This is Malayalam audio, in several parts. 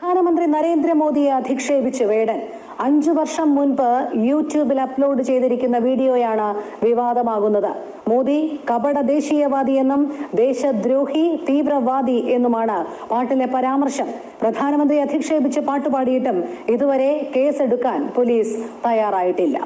പ്രധാനമന്ത്രി നരേന്ദ്രമോദിയെ അധിക്ഷേപിച്ച് വേടൻ. അഞ്ചു വർഷം മുൻപ് യൂട്യൂബിൽ അപ്ലോഡ് ചെയ്തിരിക്കുന്ന വീഡിയോയാണ് വിവാദമാകുന്നത്. മോദി കപട ദേശീയവാദിയെന്നും ദേശദ്രോഹി തീവ്രവാദി എന്നുമാണ് പാട്ടിലെ പരാമർശം. പ്രധാനമന്ത്രി അധിക്ഷേപിച്ച് പാട്ടുപാടിയിട്ടും ഇതുവരെ കേസെടുക്കാൻ പോലീസ് തയ്യാറായിട്ടില്ല.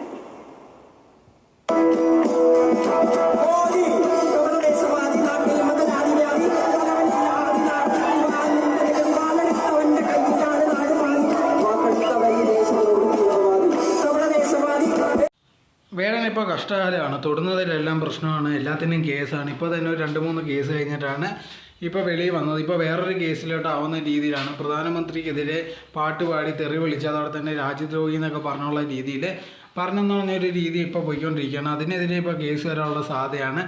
വേടൻ ഇപ്പോൾ കഷ്ടകാലമാണ്. തൊടുന്നതിലെല്ലാം പ്രശ്നമാണ്. എല്ലാത്തിനും കേസാണ്. ഇപ്പോൾ തന്നെ ഒരു രണ്ട് മൂന്ന് കേസ് കഴിഞ്ഞിട്ടാണ് ഇപ്പോൾ വെളിയിൽ വന്നത്. ഇപ്പോൾ വേറൊരു കേസിലോട്ട് ആവുന്ന രീതിയിലാണ്. പ്രധാനമന്ത്രിക്കെതിരെ പാട്ട് പാടി തെറി വിളിച്ച് അതോടെ തന്നെ രാജ്യദ്രോഹി എന്നൊക്കെ പറഞ്ഞുള്ള രീതിയിൽ പറഞ്ഞെന്ന് പറഞ്ഞൊരു രീതി ഇപ്പോൾ പോയിക്കൊണ്ടിരിക്കുകയാണ്. അതിനെതിരെ ഇപ്പോൾ കേസ് വരാനുള്ള സാധ്യതയാണ്.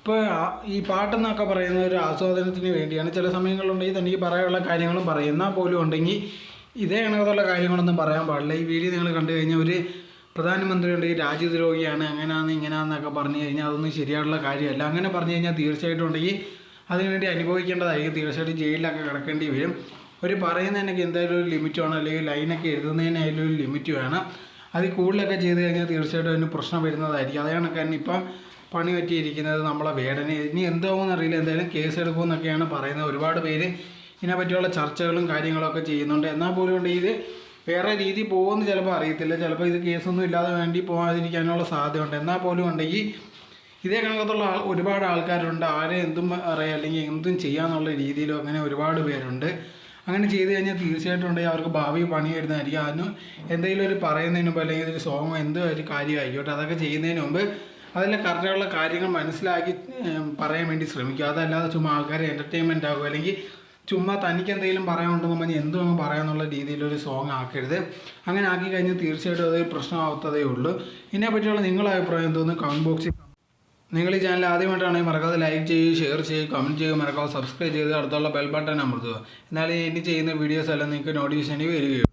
ഇപ്പോൾ ഈ പാട്ടെന്നൊക്കെ പറയുന്ന ഒരു ആസ്വാദനത്തിന് വേണ്ടിയാണ്. ചില സമയങ്ങളുണ്ടെങ്കിൽ തനിക്ക് പറയാനുള്ള കാര്യങ്ങളും പറയുന്ന പോലും ഉണ്ടെങ്കിൽ ഇതേ കണക്കത്തുള്ള കാര്യങ്ങളൊന്നും പറയാൻ പാടില്ല. ഈ വീഡിയോ നിങ്ങൾ കണ്ടു കഴിഞ്ഞാൽ ഒരു പ്രധാനമന്ത്രി ഉണ്ട് ഈ രാജ്യദ്രോഹിയാണ് അങ്ങനെയാന്ന് ഇങ്ങനെയാണെന്നൊക്കെ പറഞ്ഞു കഴിഞ്ഞാൽ അതൊന്നും ശരിയായിട്ടുള്ള കാര്യമല്ല. അങ്ങനെ പറഞ്ഞു കഴിഞ്ഞാൽ തീർച്ചയായിട്ടും ഉണ്ടെങ്കിൽ അതിനുവേണ്ടി അനുഭവിക്കേണ്ടതായിരിക്കും. തീർച്ചയായിട്ടും ജയിലിലൊക്കെ കിടക്കേണ്ടി വരും. ഒരു പറയുന്നതിനൊക്കെ എന്തായാലും ഒരു ലിമിറ്റ് വേണം അല്ലെങ്കിൽ ലൈനൊക്കെ എഴുതുന്നതിനായാലും ഒരു ലിമിറ്റ് വേണം. അതിൽ കൂടുതലൊക്കെ ചെയ്ത് കഴിഞ്ഞാൽ തീർച്ചയായിട്ടും അതിന് പ്രശ്നം വരുന്നതായിരിക്കും. അതാണ് കാരണം ഇപ്പം പണി പറ്റിയിരിക്കുന്നത് നമ്മളെ വേദന. ഇനി എന്താവുമെന്ന് അറിയില്ല. എന്തായാലും കേസ് എടുക്കുമെന്നൊക്കെയാണ് പറയുന്നത്. ഒരുപാട് പേര് ഇതിനെപ്പറ്റിയുള്ള ചർച്ചകളും കാര്യങ്ങളൊക്കെ ചെയ്യുന്നുണ്ട്. എന്നാൽ പോലും ഇത് വേറെ രീതി പോകുമെന്ന് ചിലപ്പോൾ അറിയത്തില്ല. ചിലപ്പോൾ ഇത് കേസൊന്നും ഇല്ലാതെ വേണ്ടി പോകാതിരിക്കാനുള്ള സാധ്യതയുണ്ട്. എന്നാൽ പോലും ഉണ്ടെങ്കിൽ ഇതേ കണക്കത്തുള്ള ആൾ ഒരുപാട് ആൾക്കാരുണ്ട്. ആരെ എന്തും അറിയാം അല്ലെങ്കിൽ എന്തും ചെയ്യാന്നുള്ള രീതിയിലും അങ്ങനെ ഒരുപാട് പേരുണ്ട്. അങ്ങനെ ചെയ്ത് കഴിഞ്ഞാൽ തീർച്ചയായിട്ടും ഉണ്ടെങ്കിൽ അവർക്ക് ഭാവി പണി വരുന്നതായിരിക്കും അതിന് എന്തെങ്കിലും ഒരു പറയുന്നതിന് മുമ്പ് അല്ലെങ്കിൽ ഒരു സോങ്ങോ എന്തോ ഒരു കാര്യമായിക്കോട്ടെ. അതൊക്കെ ചെയ്യുന്നതിന് മുമ്പ് അതിലെ കറക്റ്റായുള്ള കാര്യങ്ങൾ മനസ്സിലാക്കി പറയാൻ വേണ്ടി ശ്രമിക്കുക. അതല്ലാതെ ചുമ്മാ ആൾക്കാരെ എന്റർടൈൻമെന്റ് ആകുക അല്ലെങ്കിൽ ചുമ്മാ തനിക്ക് എന്തെങ്കിലും പറയാനുണ്ടെന്ന് പറഞ്ഞ് എന്തും അങ്ങ് പറയാന്നുള്ള രീതിയിലൊരു സോങ് ആക്കരുത്. അങ്ങനെ ആക്കി കഴിഞ്ഞാൽ തീർച്ചയായിട്ടും അതൊരു പ്രശ്നമാവത്തതേ ഉള്ളൂ. ഇതിനെ പറ്റിയുള്ള നിങ്ങളുടെ അഭിപ്രായം എന്തോന്ന് കമന്റ് ബോക്സിൽ നിങ്ങൾ ഈ ചാനൽ ആദ്യമായിട്ടാണെങ്കിൽ മറക്കാതെ ലൈക്ക് ചെയ്യുക ഷെയർ ചെയ്യുക കമന്റ് ചെയ്യുക മറക്കാതെ സബ്സ്ക്രൈബ് ചെയ്ത് അടുത്തുള്ള ബെൽ ബട്ടൺ അമർത്തുക. എന്നാലേ ഇനി ചെയ്യുന്ന വീഡിയോസ് എല്ലാം നിങ്ങൾക്ക് നോട്ടിഫിക്കേഷനിൽ വരികയുള്ളൂ.